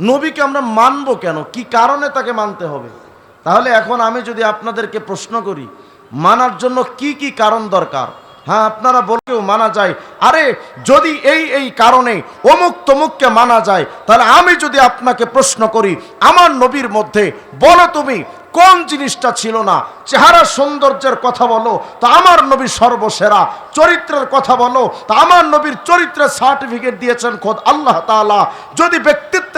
নবীকে আমরা মানবো কেন? কি কারণে তাকে মানতে হবে? তাহলে এখন আমি যদি আপনাদেরকে প্রশ্ন করি, মানার জন্য কি কি কারণ দরকার? হ্যাঁ আপনারা বলকেও মানা যায়। আরে, যদি এই এই কারণে অমুক তমুককে মানা যায়, তাহলে আমি যদি আপনাকে প্রশ্ন করি, আমার নবীর মধ্যে বলো তুমি, কোন জিনিসটা ছিল না? চেহারা সৌন্দর্যের কথা বলো, তা আমার নবী সর্বসেরা। চরিত্রের কথা বলো, তা আমার নবীর চরিত্রের সার্টিফিকেট দিয়েছেন খোদ আল্লাহ তাআলা। যদি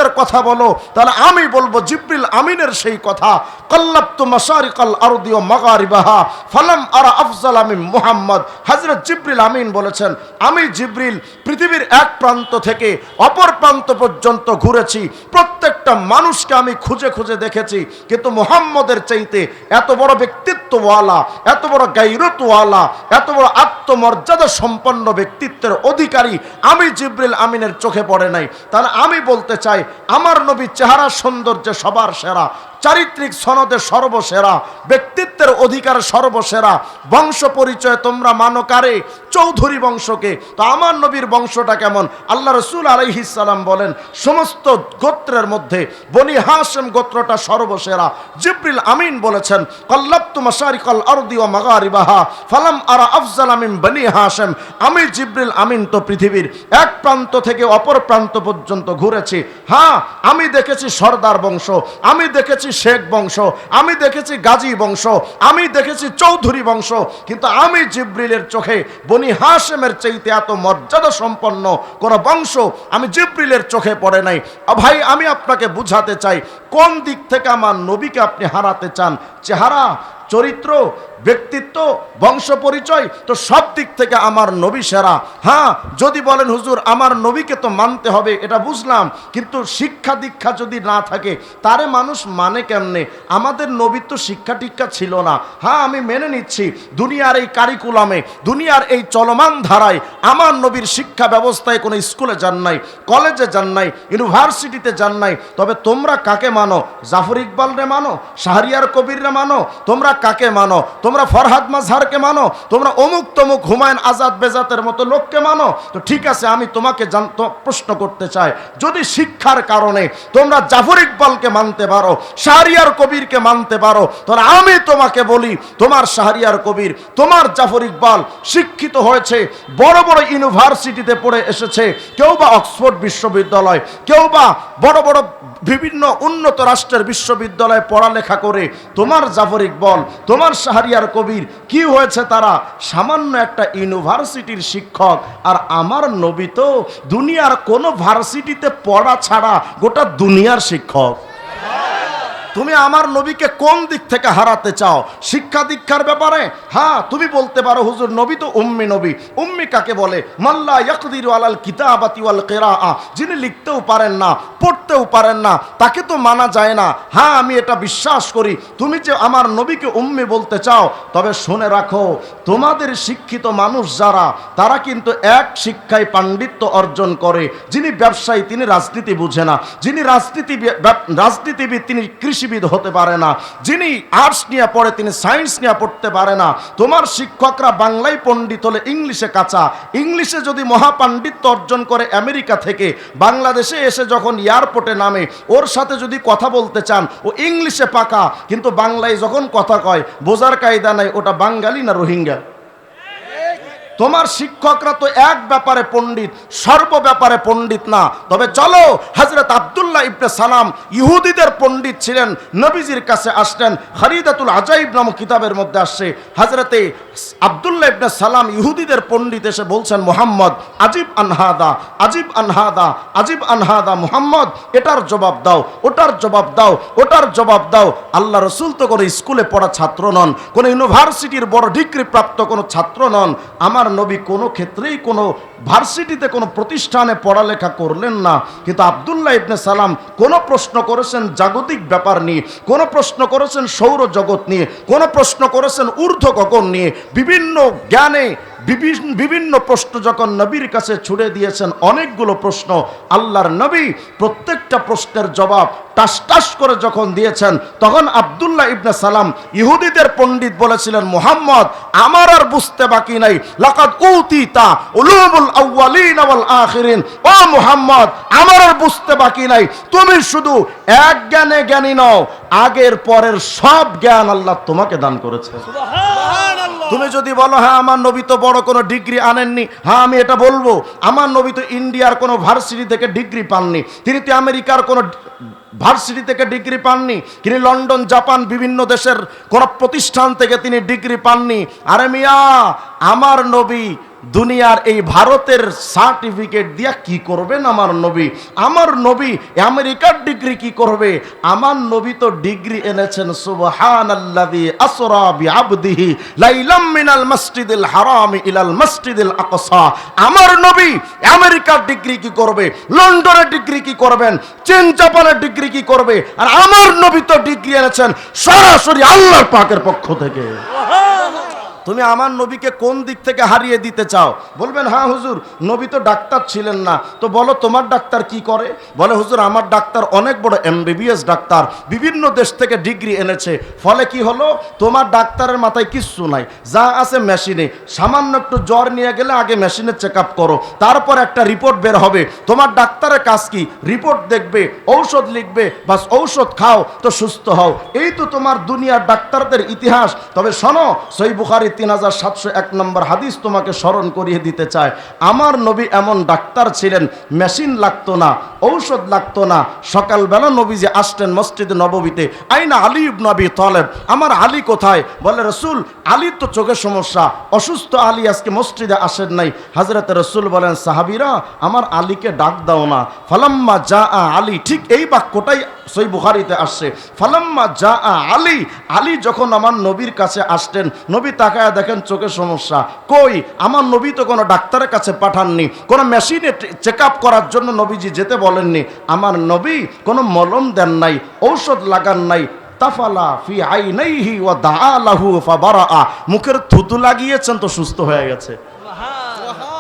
ব্যক্তিত্বের কথা বলো, তাহলে আমি বলব জিব্রিল আমিনের সেই কথা কল্লাপ্তু মাসারিকাল আরদিও মাগারিবাহা, ফালাম আরা আফজাল আমিন মুহাম্মদ। হযরত জিব্রিল আমিন বলেছেন, আমি জিব্রিল পৃথিবীর এক প্রান্ত থেকে অপর প্রান্ত পর্যন্ত ঘুরেছি, প্রত্যেকটা মানুষকে আমি খুঁজে খুঁজে দেখেছি, কিন্তু মুহাম্মদের চাইতে এত বড় ব্যক্তিত্বওয়ালা, এত বড় গাইরতওয়ালা, এত বড় আত্মমর্যাদা সম্পন্ন ব্যক্তিত্বের অধিকারী আমি জিব্রিল আমিনের চোখে পড়ে নাই। তাহলে আমি বলতে চাই আমার নবী চেহারা সৌন্দর্য সবার সেরা। চারিত্রিক সনদে সর্বসেরা, ব্যক্তিত্বের অধিকার সর্বসেরা, বংশ পরিচয় তোমরা মানো কারে? চৌধুরী বংশকে। তো আমার নবীর বংশটা কেমন? আল্লাহ রসুল আলাইহিসাল্লাম বলেন, সমস্ত গোত্রের মধ্যে বনি হাসেম গোত্রটা সর্বসেরা। জিব্রিল আমিন বলেছেন কল্লাপ্তু মাসারিকাল আরদি ওয়া মাগারিবাহা, ফালাম আরা আফজাল আমিন বনি হাসেম আমি জিব্রিল আমিন তো পৃথিবীর এক প্রান্ত থেকে অপর প্রান্ত পর্যন্ত ঘুরেছি। হ্যাঁ আমি দেখেছি সর্দার বংশ, আমি দেখেছি শেখ বংশ, আমি দেখেছি গাজী বংশ, আমি দেখেছি চৌধুরী বংশ, কিন্তু আমি জিব্রিলের চোখে বনি হাসেমের চাইতে এত মর্যাদা সম্পন্ন কোন বংশ আমি জিব্রিলের চোখে পড়ে নাই। ভাই, আমি আপনাকে বুঝাতে চাই, কোন দিক থেকে আমার নবীকে আপনি হারাতে চান? চেহারা? চরিত্র, ব্যক্তিত্ব, বংশ পরিচয়, তো সব দিক থেকে আমার নবী সেরা। হ্যাঁ যদি বলেন, হুজুর, আমার নবীকে তো মানতে হবে, এটা বুঝলাম, কিন্তু শিক্ষা দীক্ষা যদি না থাকে, তারে মানুষ মানে কেমনে? আমাদের নবীর তো শিক্ষা টিক্ষা ছিল না। হ্যাঁ আমি মেনে নিচ্ছি, দুনিয়ার এই কারিকুলামে, দুনিয়ার এই চলমান ধারায় আমার নবীর শিক্ষা ব্যবস্থায় কোনো স্কুলে যান নাই, কলেজে যান নাই, ইউনিভার্সিটিতে যান নাই। তবে তোমরা কাকে মানো? জাফর ইকবালরে মানো? শাহরিয়ার কবিররে মানো? তোমরা কাকে মানো? তোমরা ফরহাদ মাজহারকে মানো? তোমরা অমুক তমুক হুমায়ুন আজাদ বেজাতের মতো লোককে মানো? তো ঠিক আছে, আমি তোমাকে প্রশ্ন করতে চাই। যদি শিক্ষার কারণে তোমরা জাফর ইকবালকে মানতে পারো, শাহরিয়ার কবিরকে মানতে পারো, তাহলে আমি তোমাকে বলি, তোমার শাহরিয়ার কবির, তোমার জাফর ইকবাল শিক্ষিত হয়েছে, বড় বড় ইউনিভার্সিটিতে পড়ে এসেছে, কেউ বা অক্সফোর্ড বিশ্ববিদ্যালয়, কেউ বা বড় বড় বিভিন্ন উন্নত রাষ্ট্রের বিশ্ববিদ্যালয়ে পড়ালেখা করে, তোমার জাফর ইকবল তোমার শাহরিয়ার কবির কি হয়েছে তারা? সামান্য একটা ইউনিভার্সিটির শিক্ষক। আর আমার নবী তো দুনিয়ার কোনো ভার্সিটিতে পড়া ছাড়া গোটা দুনিয়ার শিক্ষক। তুমি আমার নবীকে কোন দিক থেকে হারাতে চাও? শিক্ষা দীক্ষার ব্যাপারে? হ্যাঁ তুমি বলতে পারো, হুজুর, নবী তো উম্মি নবী। উম্মি কাকে বলে? মাল্লা ইয়াকদিরু আলাল কিতাবাতি ওয়াল কিরাআ। যিনি লিখতেও পারেন না, পড়তেও পারেন না, তাকে তো মানা যায় না। হ্যাঁ আমি এটা বিশ্বাস করি। তুমি যে আমার নবীকে উম্মি বলতে চাও, তবে শুনে রাখো, তোমাদের শিক্ষিত মানুষ যারা, তারা কিন্তু এক শিক্ষায় পাণ্ডিত্য অর্জন করে। যিনি ব্যবসায়ী, তিনি রাজনীতি বুঝে না। যিনি রাজনীতি রাজনীতিবিদ, তিনি কৃষিবিদ হতে পারে না, যিনি আর্টস নিয়ে পড়ে, তিনি সায়েন্স নিয়ে পড়তে পারে না। তোমার শিক্ষকরা বাংলায় পণ্ডিত হলে ইংলিশে কাঁচা। ইংলিশে যদি মহাপাণ্ডিত্য অর্জন করে আমেরিকা থেকে, বাংলাদেশে এসে যখন এয়ারপোর্টে নামে, ওর সাথে যদি কথা বলতে চান, ও ইংলিশে পাকা, কিন্তু বাংলায় যখন কথা কয়, বোঝার কায়দা নাই, ওটা বাঙালি না রোহিঙ্গা? তোমার শিক্ষকরা তো এক ব্যাপারে পণ্ডিত, সর্ব ব্যাপারে পণ্ডিত না। তবে চলো হজরত আবদুল্লাহ ইবনে সালাম ইহুদিদের পণ্ডিত ছিলেন, নবীজির কাছে আসলেন হরিদাতুল আজাইব নামক কিতাবের মধ্যে আসছে হজরতে আবদুল্লাহ ইবনে সালাম ইহুদিদের পণ্ডিত এসে বলছেন, মোহাম্মদ, আজিব আনহাদা আজিব আনহাদা আজিব আনহাদা মোহাম্মদ, এটার জবাব দাও, ওটার জবাব দাও, ওটার জবাব দাও। আল্লাহ রসুল তো কোনো স্কুলে পড়া ছাত্র নন, কোনো ইউনিভার্সিটির বড় ডিগ্রি প্রাপ্ত কোনো ছাত্র নন। আমার নবী কোনো ক্ষেত্রেই কোনো ভার্সিটিতে কোনো প্রতিষ্ঠানে পড়ালেখা করলেন না। কিন্তু আবদুল্লাহ ইবনে সালাম কোনো প্রশ্ন করেছেন জাগতিক ব্যাপার নিয়ে, কোনো প্রশ্ন করেছেন সৌর জগৎ নিয়ে, কোনো প্রশ্ন করেছেন ঊর্ধ্ব গগন নিয়ে, বিভিন্ন জ্ঞানে বিভিন্ন প্রশ্ন যখন নবীর কাছে ছুড়ে দিয়েছেন, অনেকগুলো প্রশ্ন আল্লাহর নবী প্রত্যেকটা প্রশ্নের জবাব টাস টাস করে যখন দিয়েছেন, তখন আব্দুল্লাহ ইবনে সালাম ইহুদিদের পণ্ডিত বলেছিলেন, মুহাম্মদ, আমার আর বুঝতে বাকি নাই। লাকাদ উতিতা উলুমুল আউয়ালিন ওয়াল আখিরিন। ও মুহাম্মদ, আমার আর বুঝতে বাকি নাই। তুমি শুধু এক জ্ঞানে জ্ঞানী নও। আগের পরের সব জ্ঞান আল্লাহ তোমাকে দান করেছে। তুমি যদি বলো হ্যাঁ আমার নবী তো বড় কোনো ডিগ্রি আনেননি। হ্যাঁ আমি এটা বলব। আমার নবী তো ইন্ডিয়ার কোনো ভার্সিটি থেকে ডিগ্রি পাননি। তিনি তো আমেরিকার কোনো ভার্সিটি থেকে ডিগ্রি পাননি। তিনি লন্ডন, জাপান, বিভিন্ন দেশের কোনো প্রতিষ্ঠান থেকে তিনি ডিগ্রি পাননি। আরে মিয়া, আমার নবী দুনিয়ার এই ভারতের সার্টিফিকেট দিয়া কি করবেন আমার নবী? আমার নবী আমেরিকার ডিগ্রি কি করবে? আমার নবী তো ডিগ্রি এনেছেন বিআবদিহি লাইলাম মিনাল মসজিদিল হারাম ইলাল মসজিদিল আকসা। আমার নবী আমেরিকার ডিগ্রি কি করবে? লন্ডনের ডিগ্রি কি করবেন? চীন, জাপানের ডিগ্রি কি করবে? আর আমার নবী তো ডিগ্রি এনেছেন সরাসরি আল্লাহর পাকের পক্ষ থেকে। তুমি আমার নবীকে কোন দিক থেকে হারিয়ে দিতে চাও? বলবেন হ্যাঁ হুজুর, নবী তো ডাক্তার ছিলেন না। তো বলো, তোমার ডাক্তার কি করে? বলে, হুজুর, আমার ডাক্তার অনেক বড় এমবিবিএস ডাক্তার। বিভিন্ন দেশ থেকে ডিগ্রি এনেছে। ফলে কি হলো? তোমার ডাক্তারের মাথায় কিচ্ছু নাই। যা আছে মেশিনে। সামান্য একটু জ্বর নিয়ে গেলে আগে মেশিনে চেক আপ করো। তারপর একটা রিপোর্ট বের হবে। তোমার ডাক্তারের কাজ কি? রিপোর্ট দেখবে, ঔষধ লিখবে, বাস ঔষধ খাও, তো সুস্থ হও। এই তো তোমার দুনিয়ার ডাক্তারদের ইতিহাস। তবে শোনো, সই বুখারি তিন হাজার সাতশো এক নম্বর হাদিস তোমাকে স্মরণ করিয়ে দিতে চায়। আমার নবী এমন ডাক্তার ছিলেন, মেশিন লাগতো না, ঔষধ লাগতো না। সকালবেলা নবী যে আসতেন মসজিদ নববীতে, আইনা আলী নবী তলেব, আমার আলী কোথায়? বলে, রসুল আলীর তো চোখের সমস্যা, অসুস্থ আলী আজকে মসজিদে আসেন নাই। হাজরত রসুল বলেন, সাহাবিরা, আমার আলীকে ডাক দাও না। ফালাম্মা যা আলী, ঠিক এই বাক্যটাই সই বুখারিতে আসছে। ফালাম্মা যা আলী আলী যখন আমার নবীর কাছে আসতেন, নবী তাকায় দেখেন চোখের সমস্যা। কই? আমার নবী তো কোনো ডাক্তারের কাছে পাঠাননি। কোনো মেশিনে চেক করার জন্য নবীজি যেতে বলেননি। আমার নবী কোনো মলম দেন নাই ঔষধ লাগান নাই। তাফালা ফি আইনাইহি ওয়া দাআলাহু ফাবারাআ। মুখের থুতু লাগিয়েছেন তো সুস্থ হয়ে গেছে।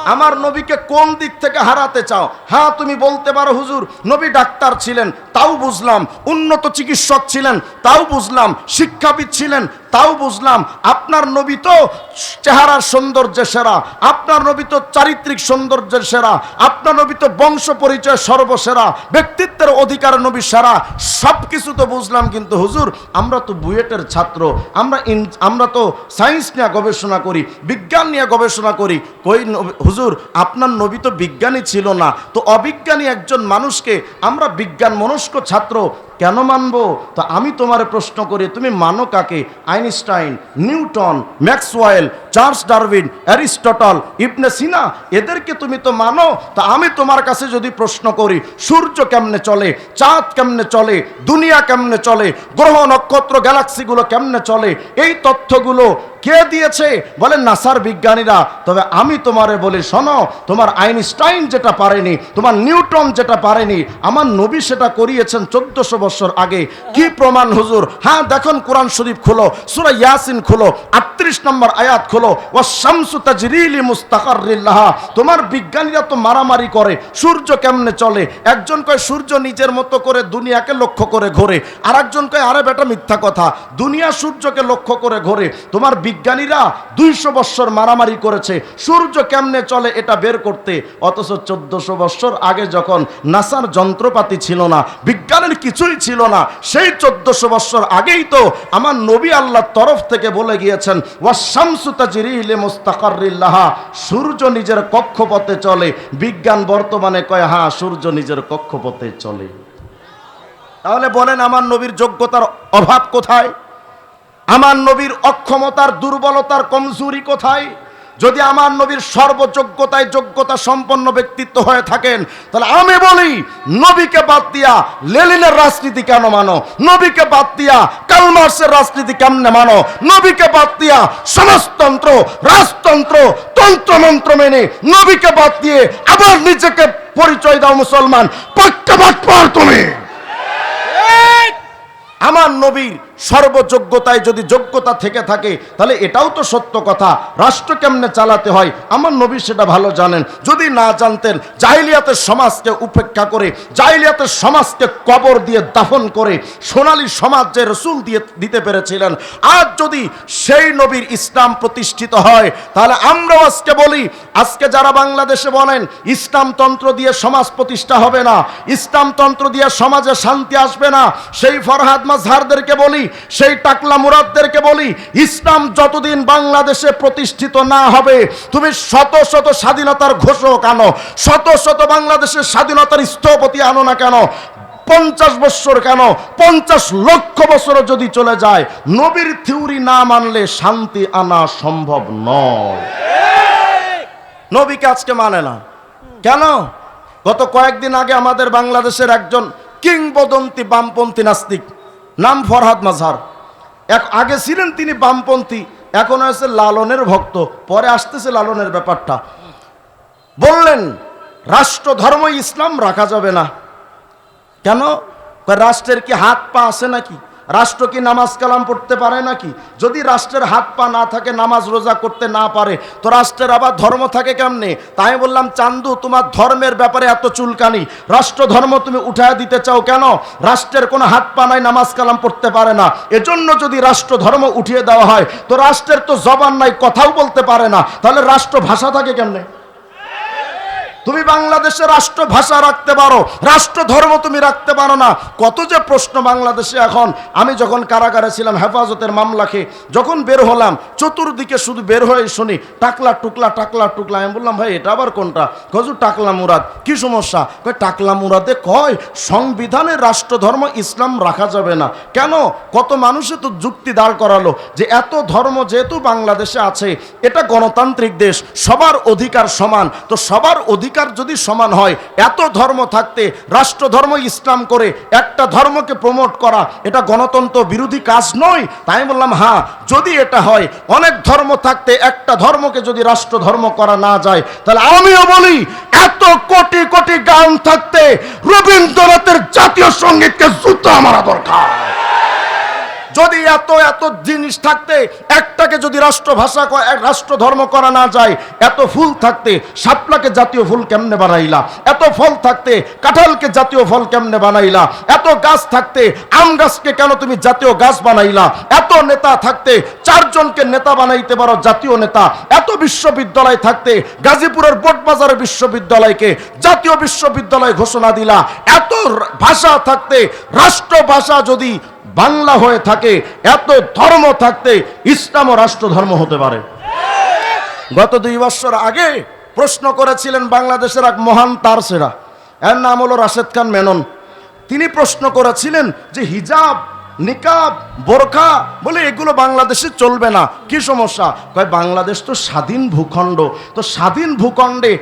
আমার নবীকে কোন দিক থেকে হারাতে চাও? হ্যাঁ তুমি বলতে পারো হুজুর নবী ডাক্তার ছিলেন তাও বুঝলাম। উন্নত চিকিৎসক ছিলেন তাও বুঝলাম। শিক্ষাবিদ ছিলেন তাও বুঝলাম আপনার নবী তো চেহারার সৌন্দর্যের সেরা, আপনার নবী তো চারিত্রিক সৌন্দর্যের সেরা, আপনার নবী তো বংশ পরিচয় সর্বসেরা, ব্যক্তিত্বের অধিকার নবী সেরা সব কিছু তো বুঝলাম কিন্তু হুজুর, আমরা তো বুয়েটের ছাত্র, আমরা আমরা তো সায়েন্স নিয়ে গবেষণা করি, বিজ্ঞান নিয়ে গবেষণা করি, কই হুজুর, আপনার নবী তো বিজ্ঞানী ছিল না, তো অবিজ্ঞানী একজন মানুষকে আমরা বিজ্ঞান মনস্ক ছাত্র কেন মানবো? তো আমি তোমার প্রশ্ন করি, তুমি মানো কাকে? Einstein, Newton, Maxwell, Charles Darwin, Aristotle, Ibn Sina, এদেরকে তুমি তো মানো? তা আমি তোমার কাছে যদি প্রশ্ন করি, সূর্য কেমনে চলে, চাঁদ কেমনে চলে, দুনিয়া কেমনে চলে, গ্রহ নক্ষত্র, গ্যালাক্সিগুলো কেমনে চলে, এই তথ্যগুলো কে দিয়েছে? বলে নাসার বিজ্ঞানীরা, তবে আমি তোমারে বলি, শোনো, তোমার আইনস্টাইন যেটা পারেনি, তোমার নিউটন যেটা পারেনি, আমার নবী সেটা করিয়েছেন চোদ্দশো বছর আগে। কি প্রমাণ, হুজুর? হ্যাঁ দেখুন, কোরআন শরীফ খুলো, সুরা ইয়াসিন খুলো, আটত্রিশ নম্বর আয়াত খুলো ও শামসু তাজরিলি মুস্তাকারিল্লাহ তোমার বিজ্ঞানীরা তো মারামারি করে, সূর্য কেমনে চলে? একজন কয়, সূর্য নিজের মতো করে দুনিয়াকে লক্ষ্য করে ঘোরে। আর একজন কয়, আরে বেটা, মিথ্যা কথা, দুনিয়া সূর্যকে লক্ষ্য করে ঘোরে। তোমার বিজ্ঞানীরা দুইশো বৎসর মারামারি করেছে। সূর্য কেমনে চলে এটা বের করতে? অথচ চোদ্দশো বৎসর আগে যখন নাসার যন্ত্রপাতি ছিল না, বিজ্ঞানের কিছুই ছিল না, সেই চোদ্দশো বৎসর আগেই তো আমার নবী আল্লাহর তরফ থেকে বলে গিয়েছেন ওয়াশামসু তাজরিলে মুস্তাকারিল্লাহ সূর্য নিজের কক্ষপথে চলে। বিজ্ঞান বর্তমানে কয় হ্যাঁ সূর্য নিজের কক্ষপথে চলে। তাহলে বলেন আমার নবীর যোগ্যতার অভাব কোথায়? আমার নবীর অক্ষমতার দুর্বলতার কমজোরি কোথায়? যদি আমার নবীর সর্বযোগ্যতায় যোগ্যতা সম্পন্ন ব্যক্তিত্ব হয়ে থাকেন তাহলে আমি বলি নবীকে বাদ দিয়া লেলিনের রাজনীতি কেন মানো? নবীকে বাদ দিয়া কালমার্সের রাজনীতি কেমনে মানো? নবীকে বাদ দিয়া সমাজতন্ত্র রাজতন্ত্র তন্ত্রমন্ত্র মেনে নবীকে বাদ দিয়ে আবার নিজেকে পরিচয় দাও মুসলমান। পাক্কা বাদ পার তুমি আমার নবীর সর্বযোগ্যতায় যদি যোগ্যতা থেকে থাকে, তাহলে এটাও তো সত্য কথা। রাষ্ট্র কেমনে চালাতে হয়? আমার নবী সেটা ভালো জানেন। যদি না জানতেন, জাহিলিয়াতের সমাজকে উপেক্ষা করে, জাহিলিয়াতের সমাজকে কবর দিয়ে দাফন করে, সোনালী সমাজ যে রসুল দিয়ে দিতে পেরেছিলেন, আজ যদি সেই নবীর ইসলাম প্রতিষ্ঠিত হয়, তাহলে আমরাও আজকে বলি, আজকে যারা বাংলাদেশে বলেন ইসলামতন্ত্র দিয়ে সমাজ প্রতিষ্ঠা হবে না ইসলামতন্ত্র দিয়ে সমাজে শান্তি আসবে না, সেই ফরহাদ মাজহারদেরকে বলি সেই টাকলা মুরাদদেরকে বলি, ইসলাম যতদিন বাংলাদেশে প্রতিষ্ঠিত না হবে, তুমি শত শত স্বাধীনতার ঘোষক আনো, শত শত বাংলাদেশের স্বাধীনতার স্থপতি আনো না কেন? পঞ্চাশ বছর কেন? পঞ্চাশ লক্ষ বছর যদি চলে যায়, নবীর থিওরি না মানলে শান্তি আনা সম্ভব নয়। নবীকে আজকে মানে না। কেন? গত কয়েকদিন আগে আমাদের বাংলাদেশের একজন কিংবদন্তি বামপন্থী নাস্তিক নাম ফরহাদ মাজহার এক আগে ছিলেন তিনি বামপন্থী, এখন হয়েছে লালনের ভক্ত, পরে আসতেছে লালনের ব্যাপারটা। বললেন রাষ্ট্র ধর্ম ইসলাম রাখা যাবে না। কেন? রাষ্ট্রের কি হাত পা আছে নাকি? রাষ্ট্র কি নামাজ কালাম পড়তে পারে নাকি? যদি রাষ্ট্রের হাত পা না থাকে, নামাজ রোজা করতে না পারে, তো রাষ্ট্রের আবার ধর্ম থাকে কেমনে? তাই বললাম, চান্দু, তোমার ধর্মের ব্যাপারে এত চুলকানি। রাষ্ট্র ধর্ম তুমি উঠায় দিতে চাও কেন? রাষ্ট্রের কোনো হাত পা নাই, নামাজ কালাম পড়তে পারে না। এজন্য যদি রাষ্ট্র ধর্ম উঠিয়ে দেওয়া হয়, তো রাষ্ট্রের তো জবান নাই, কথাও বলতে পারে না। তাহলে রাষ্ট্র ভাষা থাকে কেমনে? তুমি বাংলাদেশে রাষ্ট্র ভাষা রাখতে পারো রাষ্ট্র ধর্ম তুমি রাখতে পারো না। কত যে প্রশ্ন বাংলাদেশে এখন, আমি যখন কারাগারে ছিলাম, হেফাজতের মামলাকে যখন বের হলাম, চতুর্দিকে শুধু বের হয়ে শুনি, টাকলা টুকলা টাকলা টুকলা। আমি বললাম, ভাই, এটা আবার কোনটা? গজু টাকলা মুরাদ। কি সমস্যা? কয় টাকলা মুরাদে কয়, সংবিধানে রাষ্ট্র ধর্ম ইসলাম রাখা যাবে না। কেন? কত মানুষে তো যুক্তি দাঁড় করালো যে এত ধর্ম যেহেতু বাংলাদেশে আছে, এটা গণতান্ত্রিক দেশ, সবার অধিকার সমান। তো সবার অধিকার যদি সমান হয়, এত ধর্ম থাকতে রাষ্ট্র ধর্ম ইসলাম করে একটা ধর্মকে প্রমোট করা, এটা গণতন্ত্র বিরোধী কাজ নয়। তাই বললাম হ্যাঁ যদি এটা হয়, অনেক ধর্ম থাকতে একটা ধর্মকে যদি রাষ্ট্র ধর্ম করা না যায়, তাহলে আমিও বলি, এত কোটি কোটি গান থাকতে রবীন্দ্রনাথের জাতীয় সঙ্গীতকে জুতো মারা দরকার। যদি এত এত জিনিস থাকতে, একটাকে যদি রাষ্ট্র ভাষা ক- এক রাষ্ট্র ধর্ম করা না যায়, এত ফুল থাকতে, শাপলাকে জাতীয় ফুল কেমনে বানাইলা? এত ফল থাকতে, কাঁঠালকে জাতীয় ফল কেমনে বানাইলা? এত গাছ থাকতে, আম গাছকে কেন তুমি জাতীয় গাছ বানাইলা? এত নেতা থাকতে, চারজনকে নেতা বানাইতে পারো জাতীয় নেতা? এত বিশ্ববিদ্যালয় থাকতে, গাজীপুরের বোটবাজার বিশ্ববিদ্যালয়কে জাতীয় বিশ্ববিদ্যালয় ঘোষণা দিলা? এত ভাষা থাকতে, রাষ্ট্রভাষা যদি বাংলা হয়ে থাকে, এত ধর্ম থাকতে ইসলাম রাষ্ট্র ধর্ম হতে পারে। গত দুই বছর আগে প্রশ্ন করেছিলেন বাংলাদেশের এক মহান তার সেরা। এর নাম হলো রাশেদ খান মেনন। তিনি প্রশ্ন করেছিলেন যে হিজাব, নিকাব, বোরখা, বলে এগুলো বাংলাদেশে চলবে না, কি সমস্যা? কয়, বাংলাদেশ তো স্বাধীন ভূখণ্ড। তো স্বাধীন ভূখণ্ডে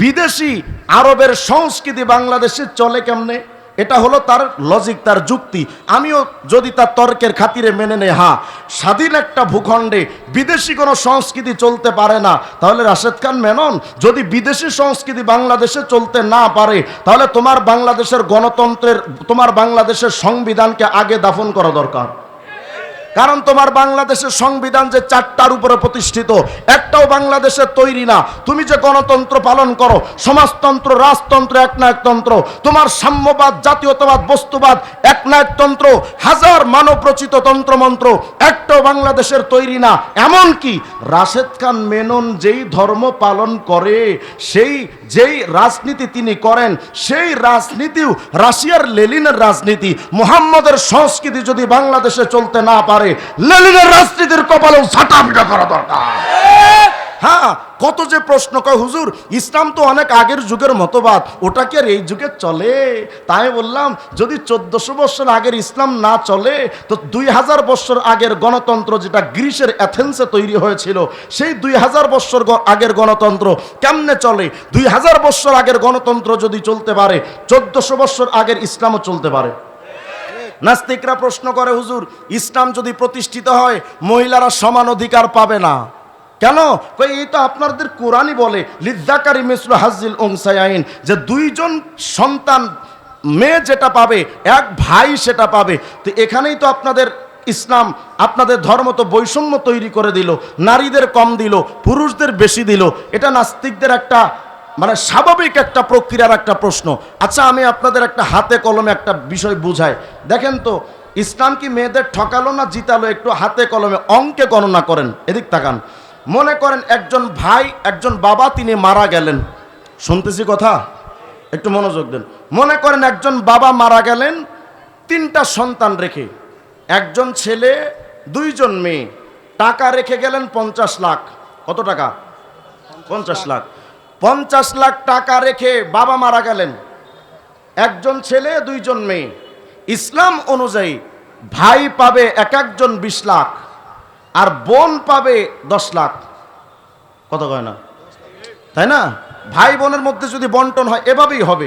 বিদেশি আরবের সংস্কৃতি বাংলাদেশে চলে কেমনে? এটা হলো তার লজিক তার যুক্তি। আমিও যদি তার তর্কের খাতিরে মেনে নেই হ্যাঁ স্বাধীন একটা ভূখণ্ডে বিদেশি কোনো সংস্কৃতি চলতে পারে না, তাহলে রাশেদ খান মেনন, যদি বিদেশি সংস্কৃতি বাংলাদেশে চলতে না পারে, তাহলে তোমার বাংলাদেশের গণতন্ত্রের, তোমার বাংলাদেশের সংবিধানকে আগে দাফন করা দরকার। কারণ তোমার বাংলাদেশের সংবিধান যে চারটার উপরে প্রতিষ্ঠিত, একটাও বাংলাদেশের তৈরি না। তুমি যে গণতন্ত্র পালন করো, সমাজতন্ত্র, রাজতন্ত্র এক একনায়কতন্ত্র, তোমার সাম্যবাদ, জাতীয়তাবাদ, বস্তুবাদ এক একনায়কতন্ত্র, হাজার মানব রচিত তন্ত্রমন্ত্র একটাও বাংলাদেশের তৈরি না। এমন কি রাশেদ খান মেনন যেই ধর্ম পালন করে, সেই যেই রাজনীতি তিনি করেন, সেই রাজনীতিও রাশিয়ার লেলিনের রাজনীতি। মোহাম্মদের সংস্কৃতি যদি বাংলাদেশে চলতে না পারে লেলিনের রাজনীতির কপালেও ছাটাপিটা করা দরকার। হ্যাঁ কত যে প্রশ্ন কয়, হুজুর, ইসলাম তো অনেক আগের যুগের মতবাদ, ওটা কি আর এই যুগে চলে? তাই বললাম, যদি চোদ্দশো বছর আগের ইসলাম না চলে, তো দুই হাজার বছর আগের গণতন্ত্র যেটা গ্রিসের অ্যাথেন্সে তৈরি হয়েছিল, সেই দুই হাজার বছর আগের গণতন্ত্র কেমনে চলে? দুই হাজার বছর আগের গণতন্ত্র যদি চলতে পারে, চোদ্দশো বছর আগের ইসলামও চলতে পারে? নাস্তিকরা প্রশ্ন করে, হুজুর, ইসলাম যদি প্রতিষ্ঠিত হয়, মহিলারা সমান অধিকার পাবে না। কেন? কই এই তো আপনাদের কোরআনই বলে লিদ্দাকারি মিশ্র হাজিল ওংসাইন যে দুইজন সন্তান, মেয়ে যেটা পাবে, এক ভাই সেটা পাবে। তো এখানেই তো আপনাদের ইসলাম, আপনাদের ধর্ম তো বৈষম্য তৈরি করে দিল, নারীদের কম দিল, পুরুষদের বেশি দিল। এটা নাস্তিকদের একটা মানে স্বাভাবিক একটা প্রক্রিয়ার একটা প্রশ্ন। আচ্ছা আমি আপনাদের একটা হাতে কলমে একটা বিষয় বুঝাই। দেখেন তো, ইসলাম কি মেয়েদের ঠকালো না জিতালো, একটু হাতে কলমে অঙ্কে গণনা করেন, এদিক তাকান। মনে করেন একজন ভাই, একজন বাবা, তিনি মারা গেলেন। শুনতেছি কথা? একটু মনোযোগ দেন। মনে করেন একজন বাবা মারা গেলেন, তিনটা সন্তান রেখে। একজন ছেলে, দুইজন মেয়ে। টাকা রেখে গেলেন পঞ্চাশ লাখ। কত টাকা? পঞ্চাশ লাখ। পঞ্চাশ লাখ টাকা রেখে বাবা মারা গেলেন। একজন ছেলে, দুইজন মেয়ে। ইসলাম অনুযায়ী ভাই পাবে এক একজন বিশ লাখ। আর বোন পাবে দশ লাখ। কত কয় না? তাই না? ভাই বোনের মধ্যে যদি বন্টন হয়, এভাবেই হবে।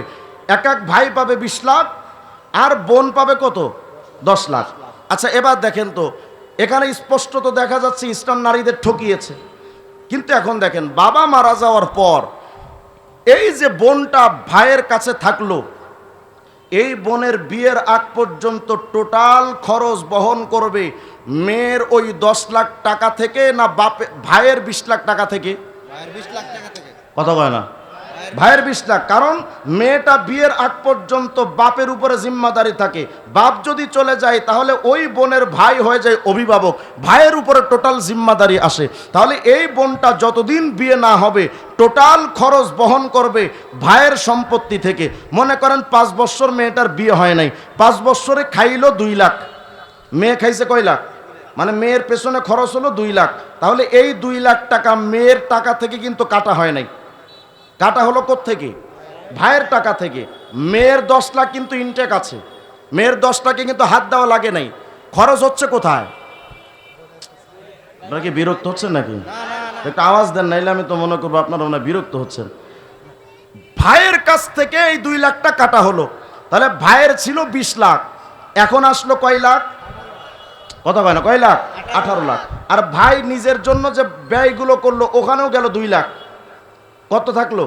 এক এক ভাই পাবে বিশ লাখ, আর বোন পাবে কত? দশ লাখ। আচ্ছা এবার দেখেন তো, এখানে স্পষ্ট তো দেখা যাচ্ছে ইসলাম নারীদের ঠকিয়েছে। কিন্তু এখন দেখেন, বাবা মারা যাওয়ার পর এই যে বোনটা ভাইয়ের কাছে থাকল এই বোনের বিয়ের আগ পর্যন্ত টোটাল খরচ বহন করবে মেয়ের ওই দশ লাখ টাকা থেকে না বাপে ভাইয়ের বিশ লাখ টাকা থেকে? ভাইয়ের বিশ লাখ টাকা থেকে। কথা কয় না? ভাইয়ের বিশ লাখ কারণ মেয়েটা বিয়ের আগ পর্যন্ত বাপের উপরে জিম্মাদারি থাকে। বাপ যদি চলে যায়, তাহলে ওই বোনের ভাই হয়ে যায় অভিভাবক। ভাইয়ের উপরে টোটাল জিম্মাদারি আসে। তাহলে এই বোনটা যতদিন বিয়ে না হবে, টোটাল খরচ বহন করবে ভাইয়ের সম্পত্তি থেকে। মনে করেন পাঁচ বছর মেয়েটার বিয়ে হয় নাই। পাঁচ বছরে খাইলো দুই লাখ। মেয়ে খাইছে কয় লাখ? মানে মেয়ের পেছনে খরচ হলো দুই লাখ। তাহলে এই দুই লাখ টাকা মেয়ের টাকা থেকে কিন্তু কাটা হয় নাই। কাটা হলো থেকে ভাইয়ের টাকা থেকে। মেয়ের দশ লাখ কিন্তু ইনটেক আছে। মেয়ের দশ লাখে কিন্তু হাত দেওয়া লাগে নাই। খরচ হচ্ছে কোথায়? আপনারা কি বিরক্ত হচ্ছেন নাকি? একটু আওয়াজ দেন নাইলে আমি তো মনে করব আপনারা মনে বিরক্ত হচ্ছেন। ভাইয়ের কাছ থেকে এই দুই লাখটা কাটা হলো। তাহলে ভাইয়ের ছিল বিশ লাখ। এখন আসলো কয় লাখ? কত কয় না? কয় লাখ। আঠারো লাখ। আর ভাই নিজের জন্য যে ব্যয়গুলো করল ওখানেও গেল দুই লাখ। কত থাকল?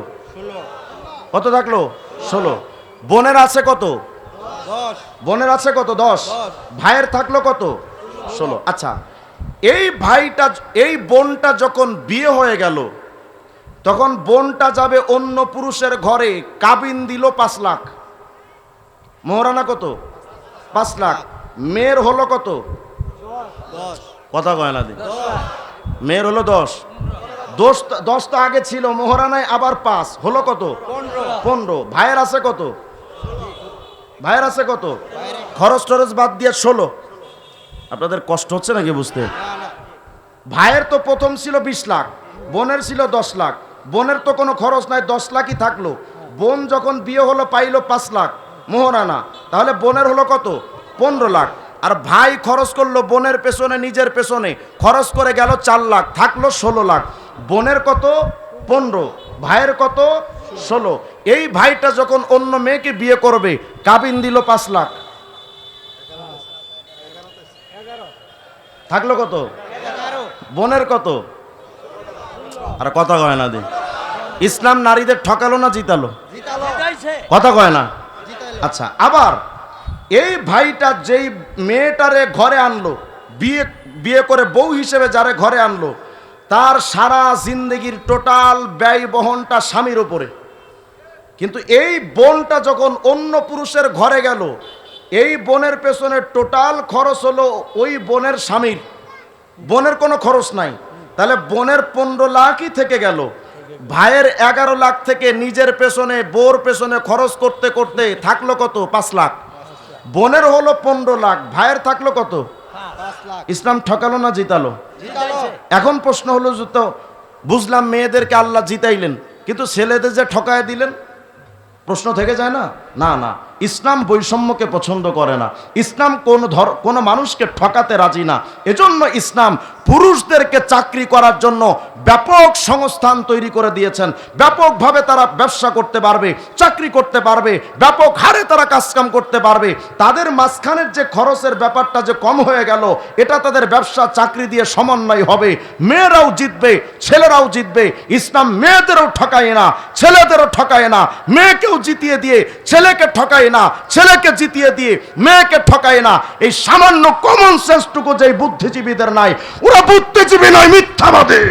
কত থাকল? ষোলো। বোনের আছে কত? বোনের আছে কত? দশ। ভাইয়ের থাকল কত? ষোলো। আচ্ছা এই ভাইটা এই বোনটা যখন বিয়ে হয়ে গেল তখন বোনটা যাবে অন্য পুরুষের ঘরে কাবিন দিল পাঁচ লাখ। মোহরানা কত? পাঁচ লাখ। মেয়ের হলো কত? কথা কয় না দি। মেয়ের হলো দশ। দশ তো- আগে ছিল মোহরানায় আবার পাঁচ হলো কত? পনেরো। ভাইয়ের আছে কত? ভাইয়ের আছে কত? খরচ টরচ বাদ দিয়ে ষোলো। আপনাদের কষ্ট হচ্ছে নাকি বুঝতে? ভাইয়ের তো প্রথম ছিল বিশ লাখ বোনের ছিল দশ লাখ। বোনের তো কোনো খরচ নাই দশ লাখই থাকল। বোন যখন বিয়ে হলো পাইলো পাঁচ লাখ মোহরানা। তাহলে বোনের হলো কত? পনেরো লাখ। আর ভাই খরচ করল বোনের পেছনে নিজের পেছনে। খরচ করে গেল চার লাখ থাকল ষোলো লাখ। বোনের কত? পনেরো। ভাইয়ের কত? ষোলো। এই ভাইটা যখন অন্য মেয়েকে বিয়ে করবে, কাবিন দিল পাঁচ লাখ। থাকল কত? বোনের কত? আর কথা কয় না দি। ইসলাম নারীদের ঠকালো না জিতালো? কথা কয় না? আচ্ছা আবার এই ভাইটা যেই মেয়েটারে ঘরে আনলো, বিয়ে বিয়ে করে বউ হিসেবে যারে ঘরে আনলো তার সারা জিন্দগির টোটাল ব্যয় বহনটা স্বামীর ওপরে কিন্তু এই বোনটা যখন অন্য পুরুষের ঘরে গেল, এই বোনের পেছনে টোটাল খরচ হলো ওই বোনের স্বামীর। বোনের কোনো খরচ নাই। তাহলে বোনের পনেরো লাখই থেকে গেল। ভাইয়ের এগারো লাখ থেকে নিজের পেছনে বোর পেছনে খরচ করতে করতে থাকল কত? পাঁচ লাখ। বোনের হলো পনেরো লাখ, ভাইয়ের থাকল কত? ইসলাম ঠকালো না জিতালো। জিতালো। এখন প্রশ্ন হলো যে তো বুঝলাম মেয়েদেরকে আল্লাহ জিতাইলেন কিন্তু ছেলেদের যে ঠকায় দিলেন প্রশ্ন থেকে যায় না? না না। ইসলাম বৈষম্যকে পছন্দ করে না। ইসলাম কোন ধর, কোনো মানুষকে ঠকাতে রাজি না। এজন্য ইসলাম পুরুষদেরকে চাকরি করার জন্য ব্যাপক সংস্থান তৈরি করে দিয়েছেন। ব্যাপকভাবে তারা ব্যবসা করতে পারবে, চাকরি করতে পারবে, ব্যাপক হারে তারা কাজকাম করতে পারবে। তাদের মাঝখানের যে খরচের ব্যাপারটা যে কম হয়ে গেল, এটা তাদের ব্যবসা চাকরি দিয়ে সমন্বয় হবে। মেয়েরাও জিতবে, ছেলেরাও জিতবে। ইসলাম মেয়েদেরও ঠকায় না, ছেলেদেরও ঠকায় না। মেয়েকেও জিতিয়ে দিয়ে ছেলেকে ছেলেকে না, ছেলেকে জিতিয়ে দিয়ে, মেয়েকে ঠকায় না, এই সামান্য কমন সেন্সটুকু যে বুদ্ধিজীবীদের নাই, ওরা বুদ্ধিজীবী নয়, মিথ্যাবাদী।